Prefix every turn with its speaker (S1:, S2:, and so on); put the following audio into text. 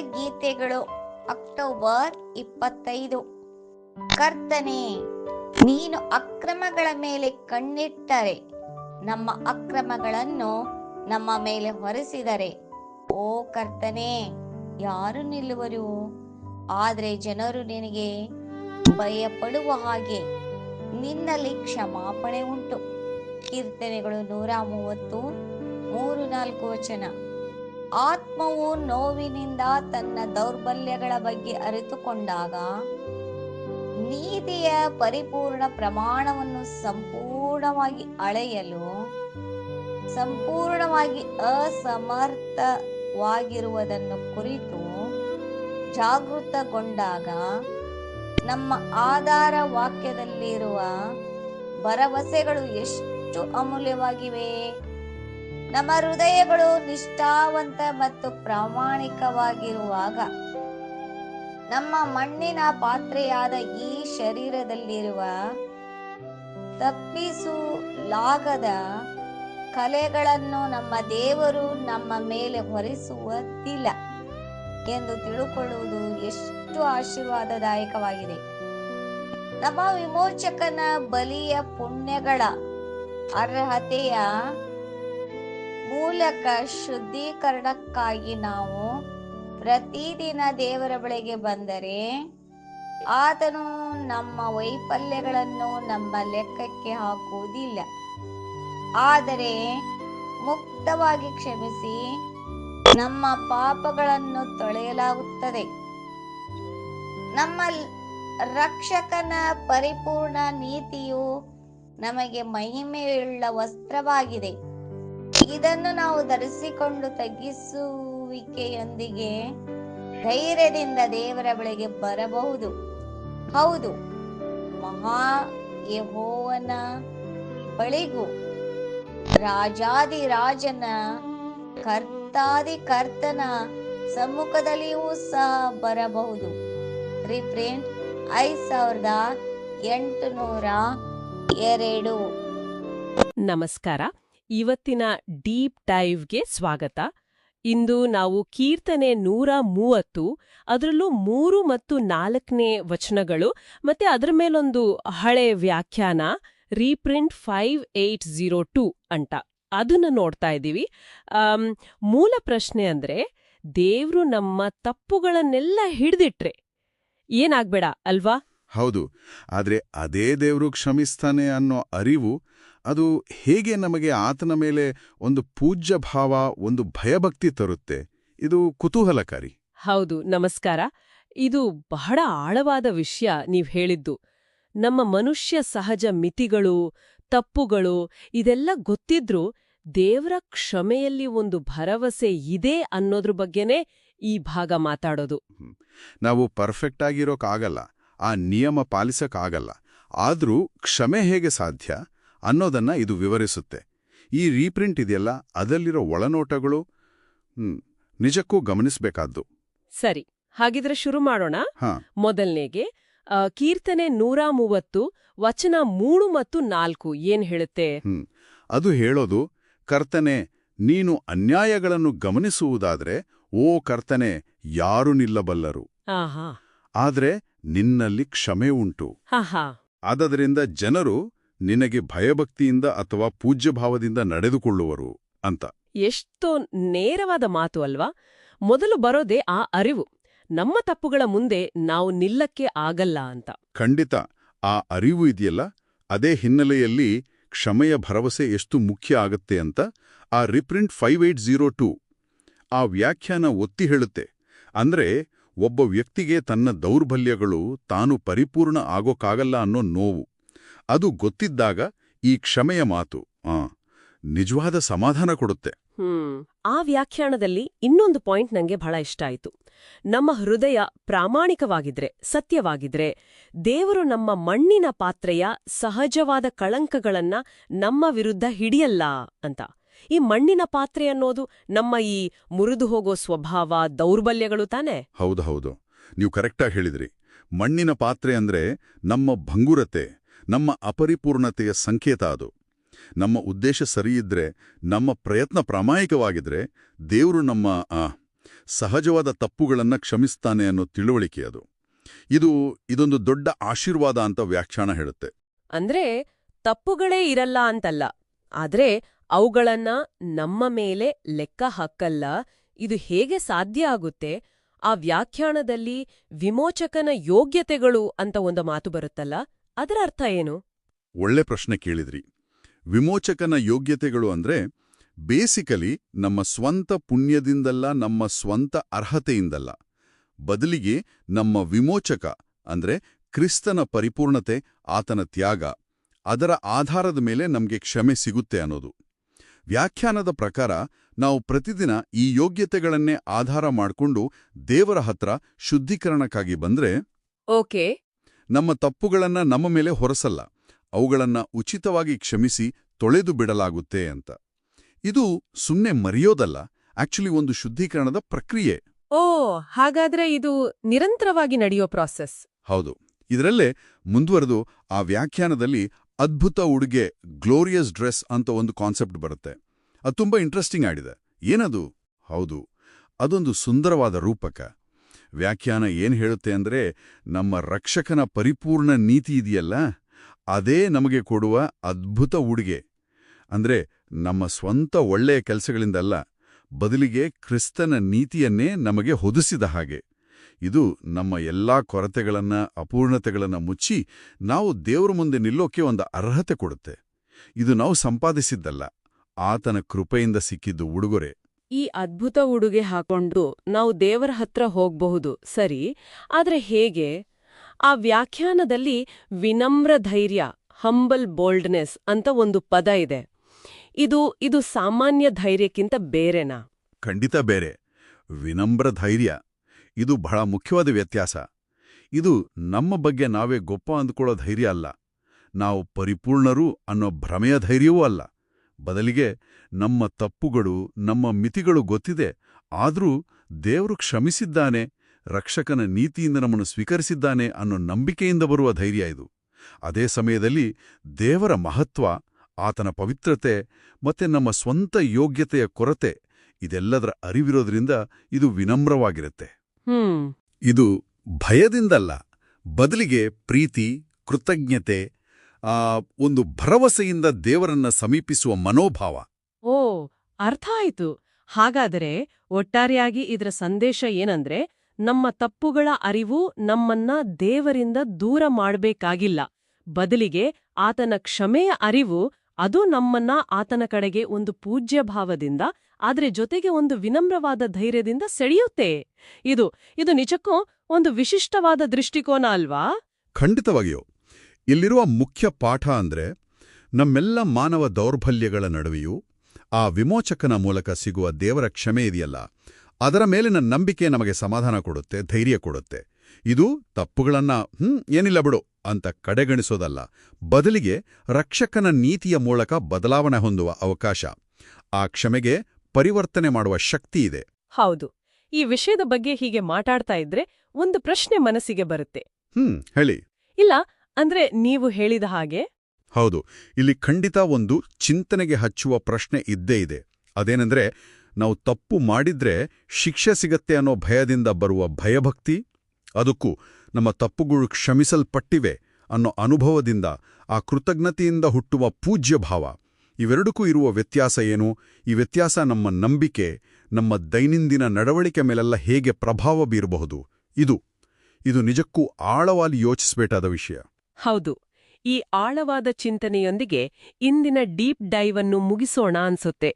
S1: ಗೀತೆಗಳು ಅಕ್ಟೋಬರ್ ಇಪ್ಪತ್ತೈದು. ಕರ್ತನೆ, ನೀನು ಅಕ್ರಮಗಳ ಮೇಲೆ ಕಣ್ಣಿಟ್ಟರೆ, ನಮ್ಮ ಅಕ್ರಮಗಳನ್ನು ನಮ್ಮ ಮೇಲೆ ಹೊರಿಸಿದರೆ. ಓ ಕರ್ತನೆ, ಯಾರು ನಿಲ್ಲುವರು? ಆದರೆ ಜನರು ನಿನಗೆ ಭಯಪಡುವ ಹಾಗೆ ನಿನ್ನಲ್ಲಿ ಕ್ಷಮಾಪಣೆ ಉಂಟು. ಕೀರ್ತನೆಗಳು ನೂರ ಮೂವತ್ತು, ಮೂರು ನಾಲ್ಕು ವಚನ. ಆತ್ಮವು ನೋವಿನಿಂದ ತನ್ನ ದೌರ್ಬಲ್ಯಗಳ ಬಗ್ಗೆ ಅರಿತುಕೊಂಡಾಗ ನೀತಿಯ ಪರಿಪೂರ್ಣ ಪ್ರಮಾಣವನ್ನು ಸಂಪೂರ್ಣವಾಗಿ ಅಳೆಯಲು, ಸಂಪೂರ್ಣವಾಗಿ ಅಸಮರ್ಥವಾಗಿರುವುದನ್ನು ಕುರಿತು ಜಾಗೃತಗೊಂಡಾಗ ನಮ್ಮ ಆಧಾರ ವಾಕ್ಯದಲ್ಲಿರುವ ಭರವಸೆಗಳು ಎಷ್ಟು ಅಮೂಲ್ಯವಾಗಿವೆ. ನಮ್ಮ ಹೃದಯಗಳು ನಿಷ್ಠಾವಂತ ಮತ್ತು ಪ್ರಾಮಾಣಿಕವಾಗಿರುವಾಗ ನಮ್ಮ ಮಣ್ಣಿನ ಪಾತ್ರೆಯಾದ ಈ ಶರೀರದಲ್ಲಿರುವ ತಪ್ಪಿಸಲಾಗದ ಕಲೆಗಳನ್ನು ನಮ್ಮ ದೇವರು ನಮ್ಮ ಮೇಲೆ ಹೊರಿಸುವುದಿಲ್ಲ ಎಂದು ತಿಳುಕೊಳ್ಳುವುದು ಎಷ್ಟು ಆಶೀರ್ವಾದದಾಯಕವಾಗಿದೆ. ನಮ್ಮ ವಿಮೋಚಕನ ಬಲಿಯ ಪುಣ್ಯಗಳ ಅರ್ಹತೆಯ ಮೂಲಕ ಶುದ್ಧೀಕರಣಕ್ಕಾಗಿ ನಾವು ಪ್ರತಿದಿನ ದೇವರ ಬಳಿಗೆ ಬಂದರೆ ಆತನು ನಮ್ಮ ವೈಫಲ್ಯಗಳನ್ನು ನಮ್ಮ ಲೆಕ್ಕಕ್ಕೆ ಹಾಕುವುದಿಲ್ಲ. ಆದರೆ ಮುಕ್ತವಾಗಿ ಕ್ಷಮಿಸಿ ನಮ್ಮ ಪಾಪಗಳನ್ನು ತೊಳೆಯಲಾಗುತ್ತದೆ. ನಮ್ಮ ರಕ್ಷಕನ ಪರಿಪೂರ್ಣ ನೀತಿಯು ನಮಗೆ ಮಹಿಮೆಯುಳ್ಳ ವಸ್ತ್ರವಾಗಿದೆ. ಇದನ್ನು ನಾವು ಧರಿಸಿಕೊಂಡು ತಗ್ಗಿಸುವಿಕೆಯೊಂದಿಗೆ ಧೈರ್ಯದಿಂದ ದೇವರ ಬಳಿಗೆ ಬರಬಹುದು. ಹೌದು, ಮಹಾ ಯಹೋವನ ಬಳಿಗೂ ರಾಜಾದಿರಾಜನ ಕರ್ತಾದಿ ಕರ್ತನ ಸಮ್ಮುಖದಲ್ಲಿಯೂ ಸಹ ಬರಬಹುದು. ರಿಪ್ರಿಂಟ್ ಐದ್ ಸಾವಿರದ ಎಂಟುನೂರ ಎರಡು.
S2: ನಮಸ್ಕಾರ. ಇವತ್ತಿನ ಡೀಪ್ ಡೈವ್ಗೆ ಸ್ವಾಗತ. ಇಂದು ನಾವು ಕೀರ್ತನೆ ನೂರ ಮೂವತ್ತು, ಅದರಲ್ಲೂ ಮೂರು ಮತ್ತು ನಾಲ್ಕನೇ ವಚನಗಳು ಮತ್ತೆ ಅದರ ಮೇಲೊಂದು ಹಳೆ ವ್ಯಾಖ್ಯಾನ, reprint five eight zero two ಅಂತ. ಅದನ್ನು ನೋಡ್ತಾ ಇದ್ದೀವಿ. ಮೂಲ ಪ್ರಶ್ನೆ ಅಂದ್ರೆ, ದೇವ್ರು ನಮ್ಮ ತಪ್ಪುಗಳನ್ನೆಲ್ಲ ಹಿಡ್ದಿಟ್ರೆ ಏನಾಗ್ಬೇಡ ಅಲ್ವಾ?
S3: ಹೌದು. ಆದ್ರೆ ಅದೇ ದೇವರು ಕ್ಷಮಿಸ್ತಾನೆ ಅನ್ನೋ ಅರಿವು ಅದು ಹೇಗೆ ನಮಗೆ ಆತನ ಮೇಲೆ ಒಂದು ಪೂಜ್ಯ ಭಾವ ಒಂದು ಭಯಭಕ್ತಿ ತರುತ್ತೆ? ಇದು ಕುತೂಹಲಕಾರಿ.
S2: ಹೌದು ನಮಸ್ಕಾರ. ಇದು ಬಹಳ ಆಳವಾದ ವಿಷಯ ನೀವು ಹೇಳಿದ್ದು. ನಮ್ಮ ಮನುಷ್ಯ ಸಹಜ ಮಿತಿಗಳು ತಪ್ಪುಗಳು ಇದೆಲ್ಲ ಗೊತ್ತಿದ್ರೂ ದೇವರ ಕ್ಷಮೆಯಲ್ಲಿ ಒಂದು ಭರವಸೆ ಇದೆ ಅನ್ನೋದ್ರ ಬಗ್ಗೆನೇ ಈ ಭಾಗ ಮಾತಾಡೋದು.
S3: ನಾವು ಪರ್ಫೆಕ್ಟ್ ಆಗಿರೋಕ್ಕಾಗಲ್ಲ ಆ ನಿಯಮ ಪಾಲಿಸಕ್ಕಾಗಲ್ಲ ಆದ್ರೂ ಕ್ಷಮೆ ಹೇಗೆ ಸಾಧ್ಯ? ಅನ್ನೋದನ್ನ ಇದು ವಿವರಿಸುತ್ತೆ. ಈ ರೀಪ್ರಿಂಟ್ ಇದೆಯಲ್ಲ ಅದಲ್ಲಿರೋ ಒಳನೋಟಗಳು ಹ್ಮ್, ನಿಜಕ್ಕೂ ಗಮನಿಸಬೇಕಾದ್ದು.
S2: ಸರಿ ಹಾಗಿದ್ರೆ ಶುರು ಮಾಡೋಣ. ಮೊದಲನೇಗೆ ಕೀರ್ತನೆ ನೂರ ಮೂವತ್ತು ವಚನ ಮೂರು ಮತ್ತು ನಾಲ್ಕು ಏನ್ ಹೇಳುತ್ತೆ?
S3: ಹ್ಮ್ ಅದು ಹೇಳೋದು ಕರ್ತನೆ ನೀನು ಅನ್ಯಾಯಗಳನ್ನು ಗಮನಿಸುವುದಾದ್ರೆ ಓ ಕರ್ತನೆ ಯಾರು ನಿಲ್ಲಬಲ್ಲರು? ಆದ್ರೆ ನಿನ್ನಲ್ಲಿ ಕ್ಷಮೆ ಉಂಟು. ಆದದರಿಂದ ಜನರು ನಿನಗೆ ಭಯಭಕ್ತಿಯಿಂದ ಅಥವಾ ಪೂಜ್ಯಭಾವದಿಂದ ನಡೆದುಕೊಳ್ಳುವರು ಅಂತ.
S2: ಎಷ್ಟೋ ನೇರವಾದ ಮಾತು ಅಲ್ವಾ? ಮೊದಲು ಬರೋದೇ ಆ ಅರಿವು. ನಮ್ಮ ತಪ್ಪುಗಳ ಮುಂದೆ ನಾವು ನಿಲ್ಲಕ್ಕೆ ಆಗಲ್ಲ ಅಂತ.
S3: ಖಂಡಿತ ಆ ಅರಿವು ಇದೆಯಲ್ಲ? ಅದೇ ಹಿನ್ನೆಲೆಯಲ್ಲಿ ಕ್ಷಮೆಯ ಭರವಸೆ ಎಷ್ಟು ಮುಖ್ಯ ಆಗತ್ತೆ ಅಂತ ಆ reprint five eight zero two ಆ ವ್ಯಾಖ್ಯಾನ ಒತ್ತಿ ಹೇಳುತ್ತೆ. ಅಂದ್ರೆ ಒಬ್ಬ ವ್ಯಕ್ತಿಗೆ ತನ್ನ ದೌರ್ಬಲ್ಯಗಳು ತಾನು ಪರಿಪೂರ್ಣ ಆಗೋಕ್ಕಾಗಲ್ಲ ಅನ್ನೋ ನೋವು. ಅದು ಗೊತ್ತಿದ್ದಾಗ ಈ ಕ್ಷಮೆಯ ಮಾತು ಆ ನಿಜವಾದ ಸಮಾಧಾನ ಕೊಡುತ್ತೆ.
S2: ಹ್ಮ್ ಆ ವ್ಯಾಖ್ಯಾನದಲ್ಲಿ ಇನ್ನೊಂದು ಪಾಯಿಂಟ್ ನಂಗೆ ಬಹಳ ಇಷ್ಟ ಆಯ್ತು. ನಮ್ಮ ಹೃದಯ ಪ್ರಾಮಾಣಿಕವಾಗಿದ್ರೆ ಸತ್ಯವಾಗಿದ್ರೆ ದೇವರು ನಮ್ಮ ಮಣ್ಣಿನ ಪಾತ್ರೆಯ ಸಹಜವಾದ ಕಳಂಕಗಳನ್ನ ನಮ್ಮ ವಿರುದ್ಧ ಹಿಡಿಯಲ್ಲ ಅಂತ. ಈ ಮಣ್ಣಿನ ಪಾತ್ರೆ ಅನ್ನೋದು ನಮ್ಮ ಈ ಮುರಿದು ಹೋಗೋ ಸ್ವಭಾವ ದೌರ್ಬಲ್ಯಗಳು ತಾನೆ?
S3: ಹೌದು ಹೌದು. ನೀವು ಕರೆಕ್ಟಾಗಿ ಹೇಳಿದ್ರಿ. ಮಣ್ಣಿನ ಪಾತ್ರೆ ಅಂದ್ರೆ ನಮ್ಮ ಭಂಗುರತೆ ನಮ್ಮ ಅಪರಿಪೂರ್ಣತೆಯ ಸಂಕೇತ ಅದು. ನಮ್ಮ ಉದ್ದೇಶ ಸರಿಯಿದ್ರೆ, ನಮ್ಮ ಪ್ರಯತ್ನ ಪ್ರಾಮಾಣಿಕವಾಗಿದ್ರೆ, ದೇವರು ನಮ್ಮ ಸಹಜವಾದ ತಪ್ಪುಗಳನ್ನು ಕ್ಷಮಿಸ್ತಾನೆ ಅನ್ನೋ ತಿಳುವಳಿಕೆ ಅದು. ಇದು, ಇದೊಂದು ದೊಡ್ಡ ಆಶೀರ್ವಾದ ಅಂತ ವ್ಯಾಖ್ಯಾನ ಹೇಳುತ್ತೆ.
S2: ಅಂದ್ರೆ, ತಪ್ಪುಗಳೇ ಇರಲ್ಲ ಅಂತಲ್ಲ. ಆದ್ರೆ, ಅವುಗಳನ್ನ ನಮ್ಮ ಮೇಲೆ ಲೆಕ್ಕ ಹಾಕಲ್ಲ, ಇದು ಹೇಗೆ ಸಾಧ್ಯ ಆಗುತ್ತೆ, ಆ ವ್ಯಾಖ್ಯಾನದಲ್ಲಿ ವಿಮೋಚಕನ ಯೋಗ್ಯತೆಗಳು ಅಂತ ಒಂದು ಮಾತು ಬರುತ್ತಲ್ಲ? ಅದರ ಅರ್ಥ ಏನು?
S3: ಒಳ್ಳೆ ಪ್ರಶ್ನೆ ಕೇಳಿದ್ರಿ. ವಿಮೋಚಕನ ಯೋಗ್ಯತೆಗಳು ಅಂದ್ರೆ ಬೇಸಿಕಲಿ ನಮ್ಮ ಸ್ವಂತ ಪುಣ್ಯದಿಂದಲ್ಲ ನಮ್ಮ ಸ್ವಂತ ಅರ್ಹತೆಯಿಂದಲ್ಲ. ಬದಲಿಗೆ ನಮ್ಮ ವಿಮೋಚಕ ಅಂದ್ರೆ ಕ್ರಿಸ್ತನ ಪರಿಪೂರ್ಣತೆ ಆತನ ತ್ಯಾಗ ಅದರ ಆಧಾರದ ಮೇಲೆ ನಮಗೆ ಕ್ಷಮೆ ಸಿಗುತ್ತೆ ಅನ್ನೋದು. ವ್ಯಾಖ್ಯಾನದ ಪ್ರಕಾರ ನಾವು ಪ್ರತಿದಿನ ಈ ಯೋಗ್ಯತೆಗಳನ್ನೇ ಆಧಾರ ಮಾಡಿಕೊಂಡು ದೇವರ ಹತ್ರ ಶುದ್ಧೀಕರಣಕ್ಕಾಗಿ ಬಂದ್ರೆ
S2: ಓಕೆ.
S3: ನಮ್ಮ ತಪ್ಪುಗಳನ್ನ ನಮ್ಮ ಮೇಲೆ ಹೊರಸಲ್ಲ ಅವುಗಳನ್ನ ಉಚಿತವಾಗಿ ಕ್ಷಮಿಸಿ ತೊಳೆದು ಬಿಡಲಾಗುತ್ತೆ ಅಂತ. ಇದು ಸುಮ್ಮನೆ ಮರೆಯೋದಲ್ಲ ಆಕ್ಚುಲಿ ಒಂದು ಶುದ್ಧೀಕರಣದ ಪ್ರಕ್ರಿಯೆ.
S2: ಓ ಹಾಗಾದ್ರೆ ಇದು ನಿರಂತರವಾಗಿ ನಡೆಯೋ ಪ್ರಾಸೆಸ್.
S3: ಹೌದು ಇದರಲ್ಲೇ ಮುಂದುವರೆದು ಆ ವ್ಯಾಖ್ಯಾನದಲ್ಲಿ ಅದ್ಭುತ ಉಡುಗೆ ಗ್ಲೋರಿಯಸ್ ಡ್ರೆಸ್ ಅಂತ ಒಂದು ಕಾನ್ಸೆಪ್ಟ್ ಬರುತ್ತೆ. ಅದು ತುಂಬಾ ಇಂಟ್ರೆಸ್ಟಿಂಗ್ ಆಗಿದೆ. ಏನದು? ಹೌದು ಅದೊಂದು ಸುಂದರವಾದ ರೂಪಕ. ವ್ಯಾಖ್ಯಾನ ಏನು ಹೇಳುತ್ತೆ ಅಂದ್ರೆ, ನಮ್ಮ ರಕ್ಷಕನ ಪರಿಪೂರ್ಣ ನೀತಿ ಇದೆಯಲ್ಲ, ಅದೇ ನಮಗೆ ಕೊಡುವ ಅದ್ಭುತ ಉಡುಗೆ. ಅಂದ್ರೆ, ನಮ್ಮ ಸ್ವಂತ ಒಳ್ಳೆಯ ಕೆಲಸಗಳಿಂದಲ್ಲ, ಬದಲಿಗೆ ಕ್ರಿಸ್ತನ ನೀತಿಯನ್ನೇ ನಮಗೆ ಹೊದಿಸಿದ ಹಾಗೆ. ಇದು ನಮ್ಮ ಎಲ್ಲಾ ಕೊರತೆಗಳನ್ನ, ಅಪೂರ್ಣತೆಗಳನ್ನ ಮುಚ್ಚಿ, ನಾವು ದೇವರ ಮುಂದೆ ನಿಲ್ಲೋಕೆ ಒಂದು ಅರ್ಹತೆ ಕೊಡುತ್ತೆ. ಇದು ನಾವು ಸಂಪಾದಿಸಿದ್ದಲ್ಲ, ಆತನ ಕೃಪೆಯಿಂದ ಸಿಕ್ಕಿದ್ದು ಉಡುಗೊರೆ.
S2: ಈ ಅದ್ಭುತ ಉಡುಗೆ ಹಾಕೊಂಡು ನಾವು ದೇವರ ಹತ್ರ ಹೋಗ್ಬಹುದು, ಸರಿ? ಆದರೆ ಹೇಗೆ? ಆ ವ್ಯಾಖ್ಯಾನದಲ್ಲಿ ವಿನಮ್ರ ಧೈರ್ಯ ಹಂಬಲ್ ಬೋಲ್ಡ್ನೆಸ್ ಅಂತ ಒಂದು ಪದ ಇದೆ. ಇದು ಇದು ಸಾಮಾನ್ಯ ಧೈರ್ಯಕ್ಕಿಂತ ಬೇರೆನಾ?
S3: ಖಂಡಿತ ಬೇರೆ. ವಿನಮ್ರ ಧೈರ್ಯ, ಇದು ಬಹಳ ಮುಖ್ಯವಾದ ವ್ಯತ್ಯಾಸ. ಇದು ನಮ್ಮ ಬಗ್ಗೆ ನಾವೇ ಗೊಪ್ಪ ಅಂದ್ಕೊಳ್ಳೋ ಧೈರ್ಯ ಅಲ್ಲ. ನಾವು ಪರಿಪೂರ್ಣರು ಅನ್ನೋ ಭ್ರಮೆಯ ಧೈರ್ಯವೂ ಅಲ್ಲ. ಬದಲಿಗೆ ನಮ್ಮ ತಪ್ಪುಗಳು ನಮ್ಮ ಮಿತಿಗಳು ಗೊತ್ತಿದೆ. ಆದರೂ ದೇವರು ಕ್ಷಮಿಸಿದ್ದಾನೆ ರಕ್ಷಕನ ನೀತಿಯಿಂದ ನಮ್ಮನ್ನು ಸ್ವೀಕರಿಸಿದ್ದಾನೆ ಅನ್ನೋ ನಂಬಿಕೆಯಿಂದ ಬರುವ ಧೈರ್ಯ ಇದು. ಅದೇ ಸಮಯದಲ್ಲಿ ದೇವರ ಮಹತ್ವ ಆತನ ಪವಿತ್ರತೆ ಮತ್ತೆ ನಮ್ಮ ಸ್ವಂತ ಯೋಗ್ಯತೆಯ ಕೊರತೆ ಇದೆಲ್ಲದರ ಅರಿವಿರೋದ್ರಿಂದ ಇದು ವಿನಮ್ರವಾಗಿರುತ್ತೆ. ಇದು ಭಯದಿಂದಲ್ಲ ಬದಲಿಗೆ ಪ್ರೀತಿ ಕೃತಜ್ಞತೆ ಒಂದು ಭರವಸೆಯಿಂದ ದೇವರನ್ನ ಸಮೀಪಿಸುವ ಮನೋಭಾವ.
S2: ಓ ಅರ್ಥ ಆಯ್ತು. ಹಾಗಾದರೆ ಒಟ್ಟಾರೆಯಾಗಿ ಇದರ ಸಂದೇಶ ಏನಂದ್ರೆ ನಮ್ಮ ತಪ್ಪುಗಳ ಅರಿವು ನಮ್ಮನ್ನ ದೇವರಿಂದ ದೂರ ಮಾಡಬೇಕಾಗಿಲ್ಲ. ಬದಲಿಗೆ ಆತನ ಕ್ಷಮೆಯ ಅರಿವು ಅದು ನಮ್ಮನ್ನ ಆತನ ಕಡೆಗೆ ಒಂದು ಪೂಜ್ಯ ಭಾವದಿಂದ ಆದ್ರೆ ಜೊತೆಗೆ ಒಂದು ವಿನಮ್ರವಾದ ಧೈರ್ಯದಿಂದ ಸೆಳೆಯುತ್ತೆ. ಇದು ಇದು ನಿಜಕ್ಕೂ ಒಂದು ವಿಶಿಷ್ಟವಾದ ದೃಷ್ಟಿಕೋನ ಅಲ್ವಾ?
S3: ಖಂಡಿತವಾಗಿಯೂ. ಇಲ್ಲಿರುವ ಮುಖ್ಯ ಪಾಠ ಅಂದ್ರೆ ನಮ್ಮೆಲ್ಲ ಮಾನವ ದೌರ್ಬಲ್ಯಗಳ ನಡುವೆಯೂ ಆ ವಿಮೋಚಕನ ಮೂಲಕ ಸಿಗುವ ದೇವರ ಕ್ಷಮೆ ಇದೆಯಲ್ಲ. ಅದರ ಮೇಲಿನ ನಂಬಿಕೆ ನಮಗೆ ಸಮಾಧಾನ ಕೊಡುತ್ತೆ ಧೈರ್ಯ ಕೊಡುತ್ತೆ. ಇದು ತಪ್ಪುಗಳನ್ನ ಹ್ಮ್ ಏನಿಲ್ಲ ಬಿಡು ಅಂತ ಕಡೆಗಣಿಸೋದಲ್ಲ. ಬದಲಿಗೆ ರಕ್ಷಕನ ನೀತಿಯ ಮೂಲಕ ಬದಲಾವಣೆ ಹೊಂದುವ ಅವಕಾಶ. ಆ ಕ್ಷಮೆಗೆ ಪರಿವರ್ತನೆ ಮಾಡುವ ಶಕ್ತಿ ಇದೆ.
S2: ಹೌದು. ಈ ವಿಷಯದ ಬಗ್ಗೆ ಹೀಗೆ ಮಾತಾಡ್ತಾ ಇದ್ರೆ ಒಂದು ಪ್ರಶ್ನೆ ಮನಸ್ಸಿಗೆ ಬರುತ್ತೆ.
S3: ಹ್ಮ್ ಹೇಳಿ.
S2: ಇಲ್ಲ ಅಂದ್ರೆ ನೀವು ಹೇಳಿದ ಹಾಗೆ?
S3: ಹೌದು. ಇಲ್ಲಿ ಖಂಡಿತ ಒಂದು ಚಿಂತನೆಗೆ ಹಚ್ಚುವ ಪ್ರಶ್ನೆ ಇದ್ದೇ ಇದೆ. ಅದೇನೆಂದ್ರೆ, ನಾವು ತಪ್ಪು ಮಾಡಿದ್ರೆ ಶಿಕ್ಷೆ ಸಿಗತ್ತೆ ಅನ್ನೋ ಭಯದಿಂದ ಬರುವ ಭಯಭಕ್ತಿ, ಅದಕ್ಕೂ ನಮ್ಮ ತಪ್ಪುಗಳು ಕ್ಷಮಿಸಲ್ಪಟ್ಟಿವೆ ಅನ್ನೋ ಅನುಭವದಿಂದ, ಆ ಕೃತಜ್ಞತೆಯಿಂದ ಹುಟ್ಟುವ ಪೂಜ್ಯ ಭಾವ ಇವೆರಡಕ್ಕೂ ಇರುವ ವ್ಯತ್ಯಾಸ ಏನು? ಈ ವ್ಯತ್ಯಾಸ ನಮ್ಮ ನಂಬಿಕೆ, ನಮ್ಮ ದೈನಂದಿನ ನಡವಳಿಕೆ ಮೇಲೆಲ್ಲ ಹೇಗೆ ಪ್ರಭಾವ ಬೀರಬಹುದು? ಇದು. ಇದು ನಿಜಕ್ಕೂ ಆಳವಾಗಿ ಯೋಚಿಸಬೇಕಾದ ವಿಷಯ.
S2: ಹೌದು ಈ ಆಳವಾದ ಚಿಂತನೆಯೊಂದಿಗೆ ಇಂದಿನ ಡೀಪ್ ಡೈವ್ ಅನ್ನು ಮುಗಿಸೋಣ ಅನ್ಸುತ್ತೆ.